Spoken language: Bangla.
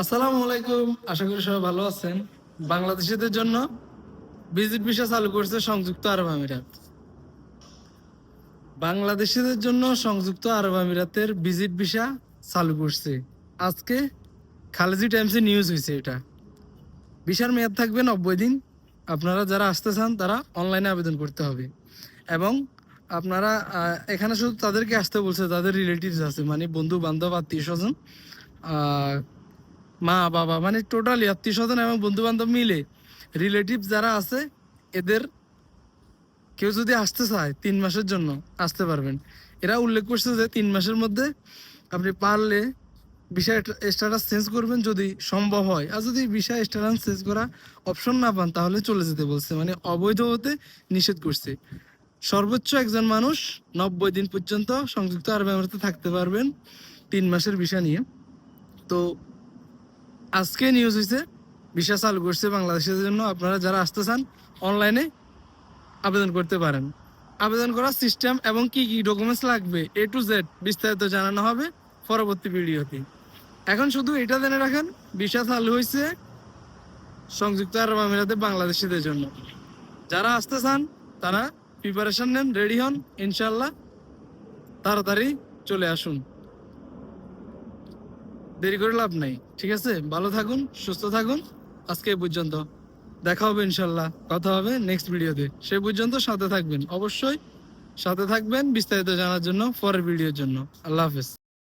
আসসালামু আলাইকুম। আশা করি সবাই ভালো আছেন। বাংলাদেশিদের জন্য ভিজিট ভিসা চালু করছে সংযুক্ত আরব আমিরাত। বাংলাদেশিদের জন্য সংযুক্ত আরব আমিরাতের ভিজিট ভিসা চালু করছে। আজকে খালেজি টাইমসে নিউজ হয়েছে এটা। ভিসার মেয়াদ থাকবে নব্বই দিন। আপনারা যারা আসতে চান, তারা অনলাইনে আবেদন করতে হবে। এবং আপনারা এখানে শুধু তাদেরকে আসতে বলছে, তাদের রিলেটিভস আছে মানে বন্ধু বান্ধব আত্মীয় স্বজন মা, বাবা মানে টোটালি আত্মীয় স্বজন এবং বন্ধু বান্ধব মিলে রিলেটিভ যারা আছে, এদের কেউ যদি আসতে চায় তিন মাসের জন্য, আসতে পারবেন। এরা উল্লেখ করছে যে তিন মাসের মধ্যে আপনি পারলে বিষয় স্ট্যাটাস চেঞ্জ করবেন যদি সম্ভব হয়। আর যদি বিষয় স্ট্যাটাস চেঞ্জ করা অপশন না পান, তাহলে চলে যেতে বলছে মানে অবৈধ হতে নিষেধ করছে। সর্বোচ্চ একজন মানুষ নব্বই দিন পর্যন্ত সংযুক্ত আরব আমিরাতে থাকতে পারবেন তিন মাসের বিষয় নিয়ে। তো আজকে নিউজ হয়েছে ভিসা চালু করছে বাংলাদেশের জন্য আপনারা যারা আসতে চান অনলাইনে আবেদন করতে পারেন। আবেদন করার সিস্টেম এবং কি কি ডকুমেন্টস লাগবে এ টু জেড বিস্তারিত জানানো হবে পরবর্তী ভিডিওতে এখন শুধু এটা জেনে রাখেন ভিসা চালু হয়েছে সংযুক্ত আরব আমিরাতে বাংলাদেশিদের জন্য। যারা আসতে চান তারা প্রিপারেশন নেন রেডি হন ইনশাল্লাহ তাড়াতাড়ি চলে আসুন। দেরি করে লাভ নেই। ঠিক আছে? ভালো থাকুন, সুস্থ থাকুন। আজকে পর্যন্ত। দেখা হবে ইনশাল্লাহ কথা হবে নেক্সট ভিডিওতে সে পর্যন্ত সাথে থাকবেন। অবশ্যই সাথে থাকবেন বিস্তারিত জানার জন্য পরের ভিডিওর জন্য। আল্লাহ হাফেজ।